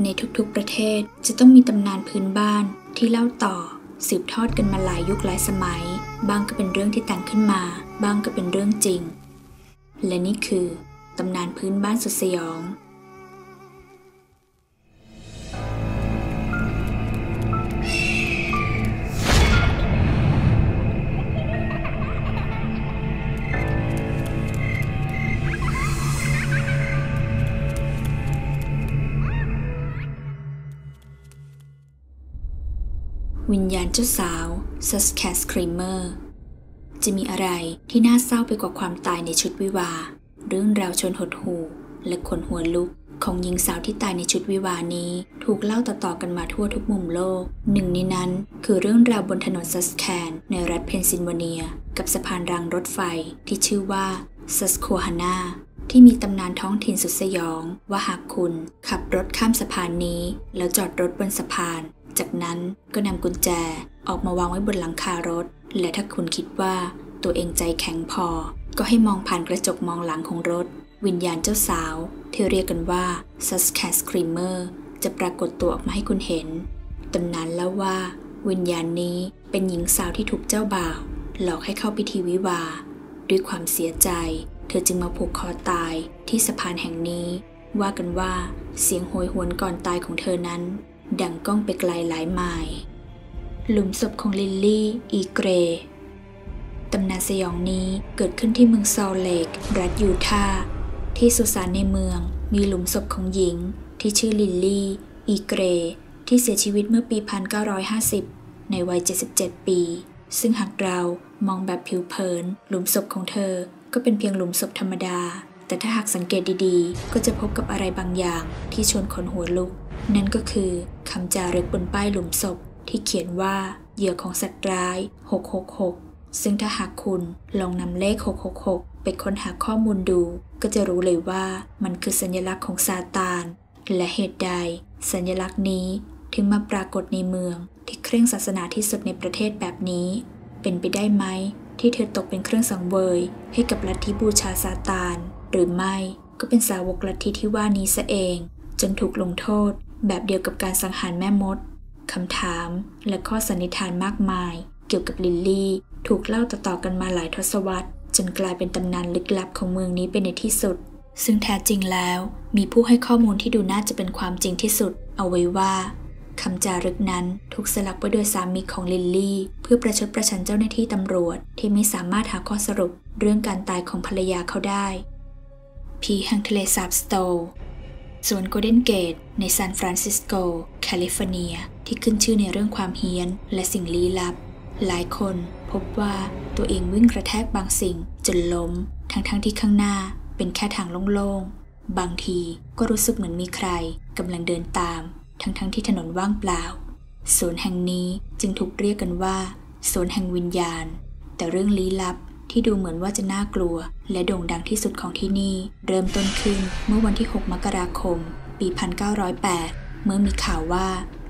ในทุกๆประเทศจะต้องมีตำนานพื้นบ้านที่เล่าต่อ สืบทอดกันมาหลายยุคหลายสมัย บางก็เป็นเรื่องที่แต่งขึ้นมา บางก็เป็นเรื่องจริง และนี่คือตำนานพื้นบ้านสุดสยอง วิญญาณเจ้าสาวซัสแคสครีเมอร์จะมีอะไรที่น่าเศร้าไปกว่าความตายในชุดวิวา เรื่องราวชนหดหูและขนหัวลุกของหญิงสาวที่ตายในชุดวิวานี้ ถูกเล่าต่อๆกันมาทั่วทุกมุมโลก หนึ่งในนั้นคือเรื่องราวบนถนนซัสแคนในรัฐเพนซิลเวเนีย กับสะพานรางรถไฟที่ชื่อว่าซัสโคฮานาที่มีตำนานท้องถิ่นสุดสยอง ว่าหากคุณขับรถข้ามสะพานนี้ แล้วจอดรถบนสะพาน จากนั้นก็นำกุญแจออกมาวางไว้บนหลังคารถ และถ้าคุณคิดว่าตัวเองใจแข็งพอ ก็ให้มองผ่านกระจกมองหลังของรถ วิญญาณเจ้าสาว ที่เรียกกันว่าซัสแคสครีเมอร์จะปรากฏตัวออกมาให้คุณเห็น ตำนานเล่าว่า วิญญาณนี้เป็นหญิงสาวที่ถูกเจ้าบ่าว หลอกให้เข้าพิธีวิวา ด้วยความเสียใจ เธอจึงมาผูกคอตายที่สะพานแห่งนี้ ว่ากันว่าเสียงโหยหวนก่อนตายของเธอนั้น ดังก้องไปไกลหลายไมล์หลุมศพของลิลลี่ อีเกรตำนานสยองนี้เกิดขึ้นที่เมืองซอลเลก รัฐยูทาห์ที่สุสานในเมืองมีหลุมศพของหญิง ที่ชื่อลิลลี่ อีเกร ที่เสียชีวิตเมื่อปี 1950 ในวัย 77 ปี ซึ่งหากเรามองแบบผิวเผิน หลุมศพของเธอ ก็เป็นเพียงหลุมศพธรรมดา แต่ถ้าหากสังเกตดีๆ ก็จะพบกับอะไรบางอย่างที่ชวนขนหัวลุก นั่นก็คือคำจารึกบนป้ายหลุมศพที่เขียนว่าเหยื่อของสัตว์ร้าย 666 ซึ่งถ้าหากคุณลองนำเลข 666 ไปค้นหาข้อมูลดู ก็จะรู้เลยว่ามันคือสัญลักษณ์ของซาตาน และเหตุใด สัญลักษณ์นี้ถึงมาปรากฏในเมืองที่เคร่งศาสนาที่สุดในประเทศแบบนี้ เป็นไปได้ไหม ที่เธอตกเป็นเครื่องสังเวย ให้กับลัทธิบูชาซาตาน หรือไม่ก็เป็นสาวกลัทธิที่ว่านี้ซะเอง จนถูกลงโทษ แบบเดียวกับการสังหารแม่มดคำถามและข้อสันนิษฐานมากมาย เกี่ยวกับลิลลี่ ถูกเล่าต่อๆกันมาหลายทศวรรษ จนกลายเป็นตำนานลึกลับของเมืองนี้เป็นในที่สุด ซึ่งแท้จริงแล้ว มีผู้ให้ข้อมูลที่ดูน่าจะเป็นความจริงที่สุด เอาไว้ว่าคำจารึกนั้นถูกสลักไว้โดยสามีของลิลลี่ เพื่อประชดประชันเจ้าหน้าที่ตำรวจ ที่ไม่สามารถหาข้อสรุปเรื่องการตายของภรรยาเขาได้ ผีแห่งทะเลสาบสโต สวนโกลเด้นเกต ในซานฟรานซิสโก แคลิฟอร์เนีย ที่ขึ้นชื่อในเรื่องความเฮี้ยน และสิ่งลี้ลับ หลายคนพบว่าตัวเองวิ่งกระแทกบางสิ่งจนล้ม ทั้งๆทที่ข้างหน้าเป็นแค่ทางโล่งๆ บางทีก็รู้สึกเหมือนมีใครกำลังเดินตาม ทั้งๆทที่ถนนว่างเปล่าสวนแห่งนี้จึงถูกเรียกกันว่าสวนแห่งวิญญาณ แต่เรื่องลี้ลับ ที่ดูเหมือนว่าจะน่ากลัว และโด่งดังที่สุดของที่นี่ เริ่มต้นขึ้นเมื่อวันที่ 6 มกราคม ปี 1908 เมื่อมีข่าวว่า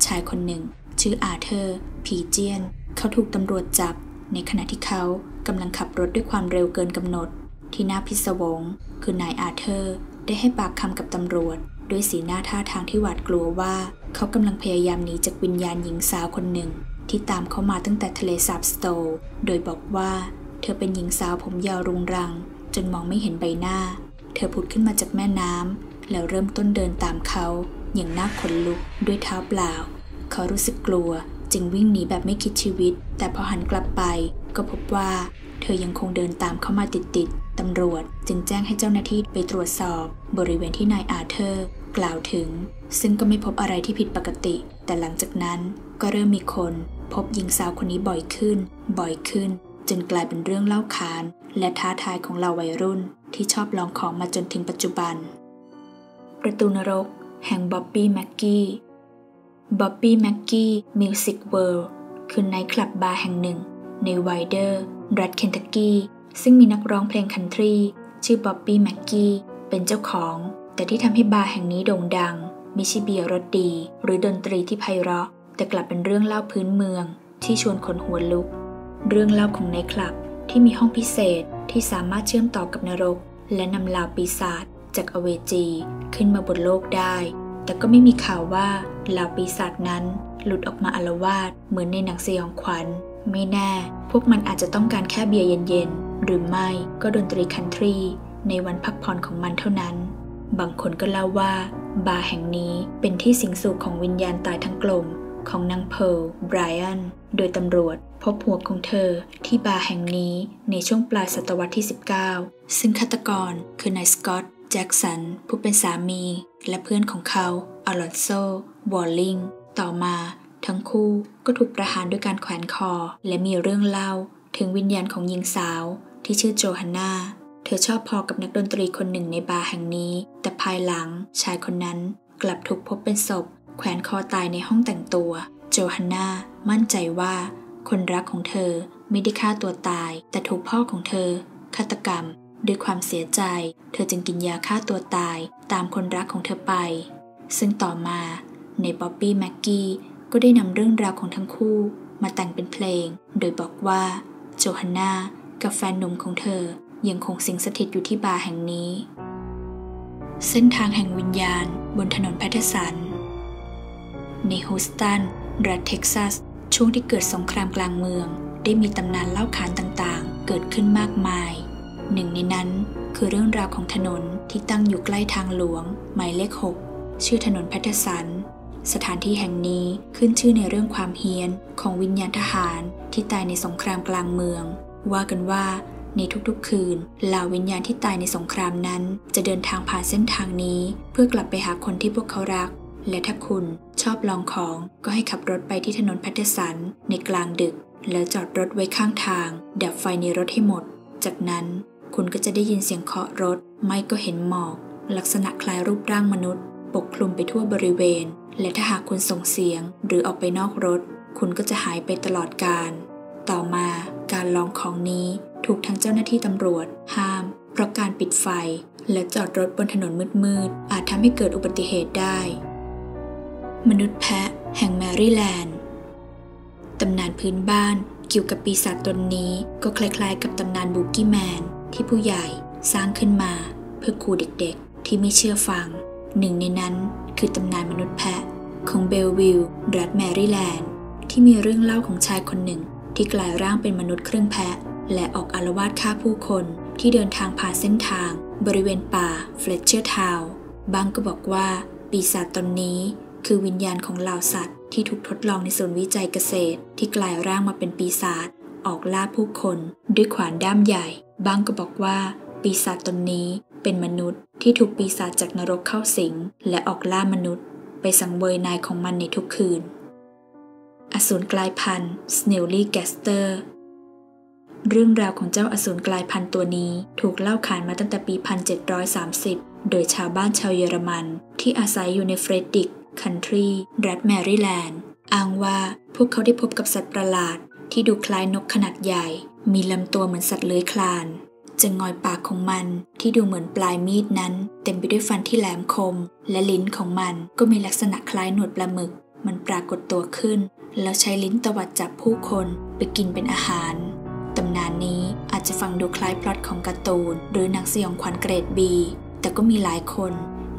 ชายคนหนึ่ง ชื่ออาเธอร์พีเจียน เขาถูกตำรวจจับ ในขณะที่เขากำลังขับรถด้วยความเร็วเกินกำหนด ที่น่าพิศวง คือนายอาเธอร์ ได้ให้ปากคำกับตำรวจ ด้วยสีหน้าท่าทางที่หวาดกลัวว่า เขากำลังพยายามหนีจากวิญญาณหญิงสาวคนหนึ่ง ที่ตามเขามาตั้งแต่ทะเลสาบสโตลโดยบอกว่า เธอเป็นหญิงสาวผมยาวรุงรัง จนมองไม่เห็นใบหน้า เธอผุดขึ้นมาจากแม่น้ำแล้วเริ่มต้นเดินตามเขา อย่างน่าขนลุกด้วยเท้าเปล่า เขารู้สึกกลัวจึงวิ่งหนีแบบไม่คิดชีวิต แต่พอหันกลับไป ก็พบว่า เธอยังคงเดินตามเข้ามาติดๆตำรวจจึงแจ้งให้เจ้าหน้าที่ไปตรวจสอบบริเวณที่นายอาเธอร์ กล่าวถึง ซึ่งก็ไม่พบอะไรที่ผิดปกติ แต่หลังจากนั้นก็เริ่มมีคน พบหญิงสาวคนนี้บ่อยขึ้น บ่อยขึ้น จนกลายเป็นเรื่องเล่าขาน และท้าทายของเหล่าวัยรุ่นที่ชอบลองของมาจนถึงปัจจุบัน ประตูนรก แห่งบ๊อบบี้แม็กกี้บ๊อบบี้แม็กกี้มิวสิกเวิลด์คือไนท์คลับบาร์แห่งหนึ่ง ในไวเดอร์ รัฐเคนทักกี้ ซึ่งมีนักร้องเพลงคันทรี ชื่อบ๊อบบี้แม็กกี้เป็นเจ้าของ แต่ที่ทำให้บาร์แห่งนี้โด่งดังไม่ใช่เบียร์รสดี หรือดนตรีที่ไพเราะ แต่กลับเป็นเรื่องเล่าพื้นเมืองที่ชวนขนหัวลุก เรื่องเล่าของไนคลับที่มีห้องพิเศษที่สามารถเชื่อมต่อกับนรก และนำลาวปีศาจจากอเวจี ขึ้นมาบนโลกได้ แต่ก็ไม่มีข่าวว่าล่าปีศาจนั้น หลุดออกมาอารวาสเหมือนในหนังสยองขวัญ ไม่แน่ พวกมันอาจจะต้องการแค่เบียร์เย็นๆ หรือไม่ก็ดนตรีคันทรี ในวันพักผ่อนของมันเท่านั้น บางคนก็เล่าว่า บาร์แห่งนี้เป็นที่สิงสู่ของวิญญาณตายทั้งกลมของนางเพร์ลไบรอัน โดยตำรวจ พบหัวของเธอที่บาร์แห่งนี้ในช่วงปลายศตวรรษที่ 19 ซึ่งฆาตกรคือนายสกอตต์แจ็กสันผู้เป็นสามี และเพื่อนของเขาอลอนโซวอลลิงต่อมาทั้งคู่ก็ถูกประหารด้วยการแขวนคอ และมีเรื่องเล่าถึงวิญญาณของหญิงสาวที่ชื่อโจฮันนาเธอชอบพอกับนักดนตรีคนหนึ่งในบาร์แห่งนี้ แต่ภายหลังชายคนนั้นกลับถูกพบเป็นศพ แขวนคอตายในห้องแต่งตัว โจฮันนามั่นใจว่า คนรักของเธอไม่ได้ฆ่าตัวตาย แต่ถูกพ่อของเธอฆาตกรรม ด้วยความเสียใจ เธอจึงกินยาฆ่าตัวตาย ตามคนรักของเธอไป ซึ่งต่อมาในบ๊อบบี้แม็กกี้ก็ได้นำเรื่องราวของทั้งคู่มาแต่งเป็นเพลง โดยบอกว่าโจฮันนากับแฟนหนุ่มของเธอ ยังคงสิงสถิตอยู่ที่บาร์แห่งนี้ เส้นทางแห่งวิญญาณบนถนนแพทเทสัน ในฮูสตัน รัฐเท็กซัส ช่วงที่เกิดสงครามกลางเมือง ได้มีตำนานเล่าขานต่างๆ เกิดขึ้นมากมาย หนึ่งในนั้นคือเรื่องราวของถนนที่ตั้งอยู่ใกล้ทางหลวง หมายเลข 6 ชื่อถนนแพทสัน สถานที่แห่งนี้ขึ้นชื่อในเรื่องความเฮี้ยนของวิญญาณทหารที่ตายในสงครามกลางเมือง ว่ากันว่าในทุกๆ คืนเหล่าวิญญาณที่ตายในสงครามนั้น จะเดินทางผ่านเส้นทางนี้ เพื่อกลับไปหาคนที่พวกเขารัก และถ้าคุณ ชอบลองของก็ให้ขับรถไปที่ถนนพัทสัน ในกลางดึก แล้วจอดรถไว้ข้างทาง ดับไฟในรถให้หมด จากนั้นคุณก็จะได้ยินเสียงเคาะรถ ไม่ก็เห็นหมอก ลักษณะคล้ายรูปร่างมนุษย์ ปกคลุมไปทั่วบริเวณ และถ้าหากคุณส่งเสียง หรือออกไปนอกรถ คุณก็จะหายไปตลอดกาลต่อมาการลองของนี้ถูกทั้งเจ้าหน้าที่ตำรวจ ห้าม เพราะการปิดไฟ และจอดรถบนถนนมืดๆอาจทำให้เกิดอุบัติเหตุได้ มนุษย์แพะแห่งแมรี่แลนด์ ตำนานพื้นบ้านเกี่ยวกับปีศาจตนนี้ก็คล้ายๆ กับตำนานบุกี้แมนที่ผู้ใหญ่สร้างขึ้นมาเพื่อคูเด็กๆ ที่ไม่เชื่อฟัง หนึ่งในนั้นคือตำนานมนุษย์แพะของเบลวิลรัฐแมรี่แลนด์ ที่มีเรื่องเล่าของชายคนหนึ่ง ที่กลายร่างเป็นมนุษย์เครื่องแพะ และออกอารวาสฆ่าผู้คนที่เดินทางผ่านเส้นทาง บริเวณป่าเฟลเชอร์ทาวบางก็บอกว่า ปีศาจตนนี้ คือวิญญาณของเหล่าสัตว์ ที่ถูกทดลองในศูนย์วิจัยเกษตร ที่กลายร่างมาเป็นปีศาจออกล่าผู้คนด้วยขวานด้ามใหญ่ บางก็บอกว่า ปีศาจตนนี้เป็นมนุษย์ที่ถูกปีศาจจากนรกเข้าสิง และออกล่ามนุษย์ ไปสังเวยนายของมันในทุกคืน อสูรกลายพันธุ์สเนลลี่แกสเตอร์ เรื่องราวของเจ้าอสูรกลายพันธุ์ตัวนี้ถูกเล่าขานมาตั้งแต่ปี 1730 โดยชาวบ้านชาวเยอรมัน ที่อาศัยอยู่ในเฟรดดิก คันทรีรัฐแมริแลนด์ อ้างว่าพวกเขาได้พบกับสัตว์ประหลาด ที่ดูคล้ายนกขนาดใหญ่ มีลำตัวเหมือนสัตว์เลื้อยคลานจะงอยปากของมันที่ดูเหมือนปลายมีดนั้น เต็มไปด้วยฟันที่แหลมคม และลิ้นของมันก็มีลักษณะคล้ายหนวดปลาหมึก มันปรากฏตัวขึ้น แล้วใช้ลิ้นตวัดจับผู้คนไปกินเป็นอาหารตำนานนี้อาจจะฟังดูคล้ายพล็อตของการ์ตูน หรือหนังสยองขวัญเกรดบีแต่ก็มีหลายคน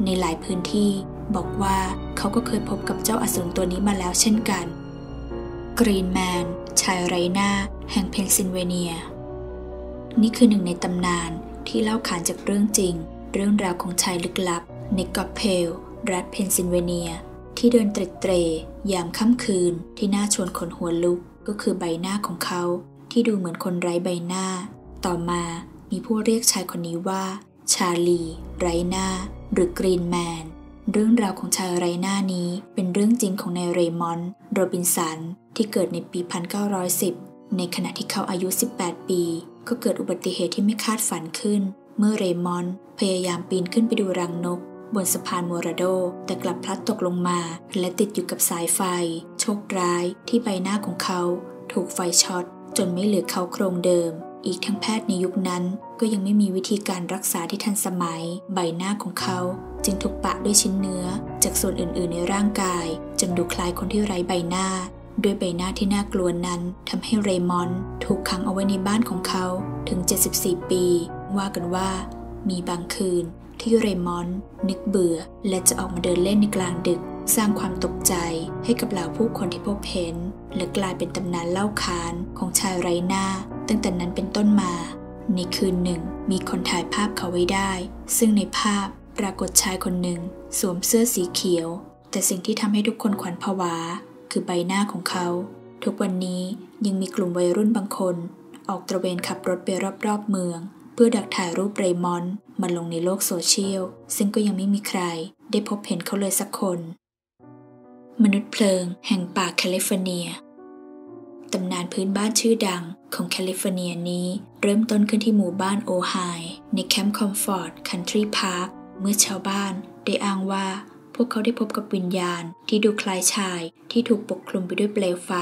ในหลายพื้นที่ บอกว่าเขาก็เคยพบกับเจ้าอสูรตัวนี้มาแล้วเช่นกัน กรีนแมน ชายไรหน้า แห่งเพนซิลเวเนีย นี่คือหนึ่งในตำนานที่เล่าขานจากเรื่องจริง เรื่องราวของชายลึกลับในกอเพล รัฐเพนซิลเวเนีย ที่เดินเตร็ดเตรยามค่ำคืนที่น่าชวนขนหัวลุกก็คือใบหน้าของเขา ที่ดูเหมือนคนไร้ใบหน้า ต่อมามีผู้เรียกชายคนนี้ว่า ชาลี ไรหน้า หรือกรีนแมน เรื่องราวของชายไรหน้านี้เป็นเรื่องจริงของนายเรมอนโรบินสันที่เกิดในปี 1910 ในขณะที่เขาอายุ 18 ปี ก็เกิดอุบัติเหตุที่ไม่คาดฝันขึ้น เมื่อเรมอนพยายามปีนขึ้นไปดูรังนก บนสะพานโมราโด แต่กลับพลัดตกลงมา และติดอยู่กับสายไฟ โชคร้ายที่ใบหน้าของเขา ถูกไฟช็อตจนไม่เหลือเขาโครงเดิม อีกทั้งแพทย์ในยุคนั้น ก็ยังไม่มีวิธีการรักษาที่ทันสมัย ใบหน้าของเขา จึงถูกปะด้วยชิ้นเนื้อ จากส่วนอื่น ๆ ในร่างกาย จนดูคล้ายคนที่ไร้ใบหน้า ด้วยใบหน้าที่น่ากลัวนั้นทำให้เรมอนถูกขังเอาไว้ในบ้านของเขาถึง 74 ปี ว่ากันว่า มีบางคืนที่เรมอนด์นึกเบื่อ และจะออกมาเดินเล่นในกลางดึก สร้างความตกใจให้กับเหล่าผู้คนที่พบเห็น และกลายเป็นตำนานเล่าขานของชายไร้หน้า ตั้งแต่นั้นเป็นต้นมา ในคืนหนึ่ง มีคนถ่ายภาพเขาไว้ได้ ซึ่งในภาพปรากฏชายคนหนึ่ง สวมเสื้อสีเขียว แต่สิ่งที่ทำให้ทุกคนขวัญผวา คือใบหน้าของเขา ทุกวันนี้ยังมีกลุ่มวัยรุ่นบางคน ออกตระเวนขับรถไปรอบๆเมือง เพื่อดักถ่ายรูปเรมอนด์มาลงในโลกโซเชียลซึ่งก็ยังไม่มีใครได้พบเห็นเขาเลยสักคน มนุษย์เพลิงแห่งป่าแคลิฟอร์เนีย ตำนานพื้นบ้านชื่อดังของแคลิฟอร์เนียนี้เริ่มต้นขึ้นที่หมู่บ้านโอไฮในแคมป์คอมฟอร์ตคันทรีพาร์คเมื่อชาวบ้านได้อ้างว่าพวกเขาได้พบกับวิญญาณที่ดูคล้ายชายที่ถูกปกคลุมไปด้วยเปลวไฟ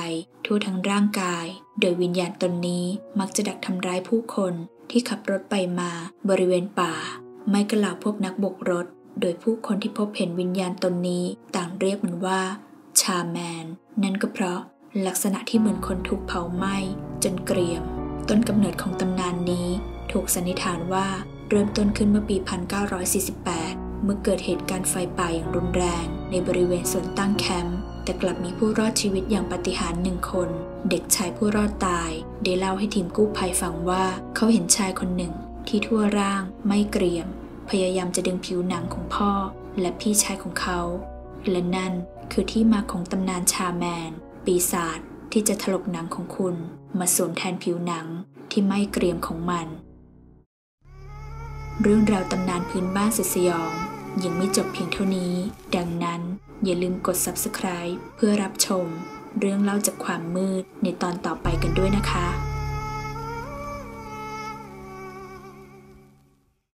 ทั่วทั้งร่างกาย โดยวิญญาณตนนี้มักจะดักทำร้ายผู้คนที่ขับรถไปมาบริเวณป่า ไม่กระล่าวพวกนักบกรถ โดยผู้คนที่พบเห็นวิญญาณตนนี้ต่างเรียกมันว่า ชาแมน นั่นก็เพราะลักษณะที่เหมือนคนถูกเผาไหม้จนเกรียม ต้นกำเนิดของตำนานนี้ ถูกสันนิษฐานว่าเริ่มต้นขึ้นเมื่อปี 1948 เมื่อเกิดเหตุการณ์ไฟป่าอย่างรุนแรง ในบริเวณส่วนตั้งแคมป์แต่กลับมีผู้รอดชีวิตอย่างปาฏิหาริย์หนึ่งคน เด็กชายผู้รอดตาย ได้เล่าให้ทีมกู้ภัยฟังว่า เขาเห็นชายคนหนึ่ง ที่ทั่วร่างไม่เกรียม พยายามจะดึงผิวหนังของพ่อและพี่ชายของเขา และนั่นคือที่มาของตำนานชาแมน ปีศาจที่จะถลกหนังของคุณมาสวมแทนผิวหนังที่ไม่เกรียมของมัน เรื่องราวตำนานพื้นบ้านสุดสยอง ยังไม่จบเพียงเท่านี้ ดังนั้นอย่าลืมกด subscribe เพื่อรับชม เรื่องเล่าจากความมืดในตอนต่อไปกันด้วยนะคะ